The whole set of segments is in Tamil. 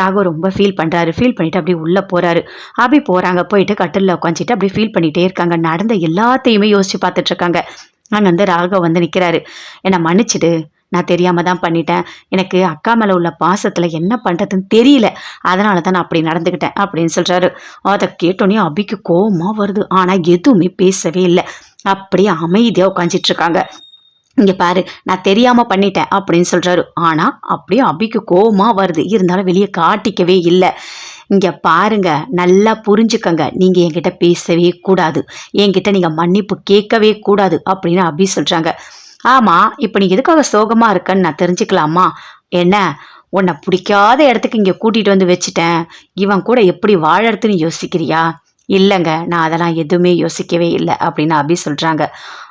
ராகவ் ரொம்ப ஃபீல் பண்ணுறாரு ஃபீல் பண்ணிட்டு அப்படியே உள்ளே போகிறாரு அப்படி போகிறாங்க போயிட்டு கட்டிலில் உட்காந்துட்டு அப்படியே ஃபீல் பண்ணிகிட்டே இருக்காங்க. நடந்த எல்லாத்தையுமே யோசிச்சு பார்த்துட்ருக்காங்க அங்கே வந்து ராகவ் வந்து நிற்கிறாரு என்னை மன்னிச்சிடு. நான் தெரியாமல் தான் பண்ணிட்டேன். எனக்கு அக்கா மேலே உள்ள பாசத்தில் என்ன பண்ணுறதுன்னு தெரியல. அதனால தான் நான் அப்படி நடந்துக்கிட்டேன். அப்படின்னு சொல்கிறாரு அதை கேட்டோன்னே அபிக்கு கோபமாக வருது. ஆனால் எதுவுமே பேசவே இல்லை. அப்படியே அமைதியாக உட்காந்துட்டு இருக்காங்க. இங்கே பாரு நான் தெரியாமல் பண்ணிட்டேன் அப்படின்னு சொல்கிறாரு ஆனால் அப்படியே அபிக்கு கோபமாக வருது. இருந்தாலும் வெளியே காட்டிக்கவே இல்லை. இங்கே பாருங்க நல்லா புரிஞ்சுக்கங்க. நீங்கள் என்கிட்ட பேசவே கூடாது. என்கிட்ட நீங்கள் மன்னிப்பு கேட்கவே கூடாது அப்படின்னு அபி சொல்கிறாங்க ஆமாம் இப்போ நீ எதுக்காக சோகமாக இருக்கன்னு நான் தெரிஞ்சுக்கலாமா? என்ன? உன்னை பிடிக்காத இடத்துக்கு இங்கே கூட்டிகிட்டு வந்து வச்சுட்டேன். இவன் கூட எப்படி வாழறதுன்னு யோசிக்கிறியா? இல்லைங்க நான் அதெல்லாம் எதுவுமே யோசிக்கவே இல்லை அப்படின்னு அபி சொல்கிறாங்க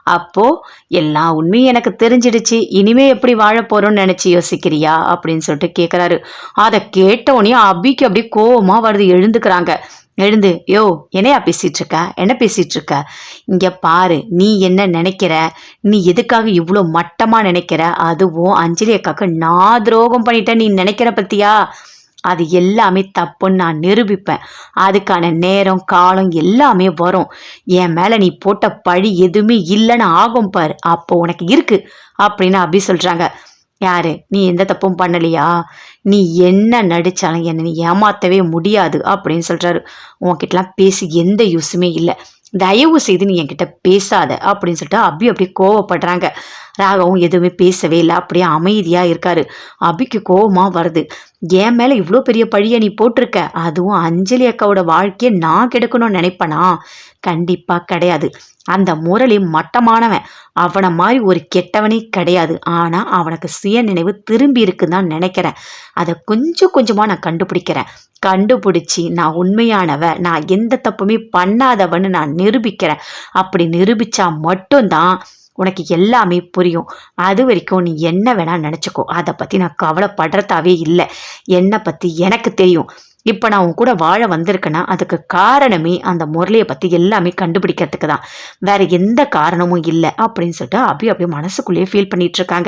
அப்போது எல்லா உண்மையும் எனக்கு தெரிஞ்சிடுச்சு. இனிமே எப்படி வாழ போகிறோம்னு நினச்சி யோசிக்கிறியா? அப்படின்னு சொல்லிட்டு கேட்குறாரு அதை கேட்டோடனே அபிக்கு அப்படியே கோவமாக வருது. எழுந்துக்கிறாங்க. எழுந்து யோ என்னையா பேசிட்டு இருக்க? என்ன பேசிட்டு இருக்க? இங்க பாரு நீ என்ன நினைக்கிற? நீ எதுக்காக இவ்வளோ மட்டமாக நினைக்கிற? அதுவும் அஞ்சலி அக்காவுக்கு நான் துரோகம் பண்ணிட்டேன். நீ நினைக்கிற பற்றியா அது எல்லாமே தப்புன்னு நான் நிரூபிப்பேன். அதுக்கான நேரம் காலம் எல்லாமே வரும். என் மேலே நீ போட்ட பழி எதுவுமே இல்லைன்னு ஆகும் பாரு. அப்போ உனக்கு இருக்கு அப்படின்னு அபி சொல்கிறாங்க யாரு? நீ எந்த தப்பும் பண்ணலையா? நீ என்ன நடிச்சாலும் என்னை நீ ஏமாற்றவே முடியாது அப்படின்னு சொல்கிறாரு உன்கிட்டலாம் பேசி எந்த யூஸுமே இல்லை. தயவு செய்து நீ என்கிட்ட பேசாத அப்படின்னு சொல்லிட்டு அபி அப்படியே கோவப்படுறாங்க. ராகவும் எதுவுமே பேசவே இல்லை. அப்படியே அமைதியாக இருக்காரு. அபிக்கு கோபமாக வருது. என் மேலே இவ்வளோ பெரிய பழியை நீ போட்டிருக்க? அதுவும் அஞ்சலி அக்காவோட வாழ்க்கையை நான் கெடுக்கணும்னு நினைப்பனா? கண்டிப்பாக கிடையாது. அந்த முரளி மட்டமானவன். அவனை மாதிரி ஒரு கெட்டவனே கிடையாது. ஆனால் அவனுக்கு சுய நினைவு திரும்பி இருக்குன்னு தான் நினைக்கிறேன். அதை கொஞ்சம் கொஞ்சமாக நான் கண்டுபிடிக்கிறேன். கண்டுபிடிச்சி நான் உண்மையானவ நான் எந்த தப்புமே பண்ணாதவன்னு நான் நிரூபிக்கிறேன். அப்படி நிரூபித்தா மட்டும்தான் உனக்கு எல்லாமே புரியும். அது வரைக்கும் நீ என்ன வேணால் நினச்சிக்கோ. அதை பற்றி நான் கவலைப்படுறதாவே இல்லை. என்னை பற்றி எனக்கு தெரியும். இப்போ நான் உன் கூட வாழ வந்திருக்கேன்னா அதுக்கு காரணமே அந்த முரளியை பற்றி எல்லாமே கண்டுபிடிக்கிறதுக்கு தான் வேற எந்த காரணமும் இல்லை அப்படின்னு சொல்லிட்டு அப்படியே அப்படியே மனசுக்குள்ளேயே ஃபீல் பண்ணிகிட்ருக்காங்க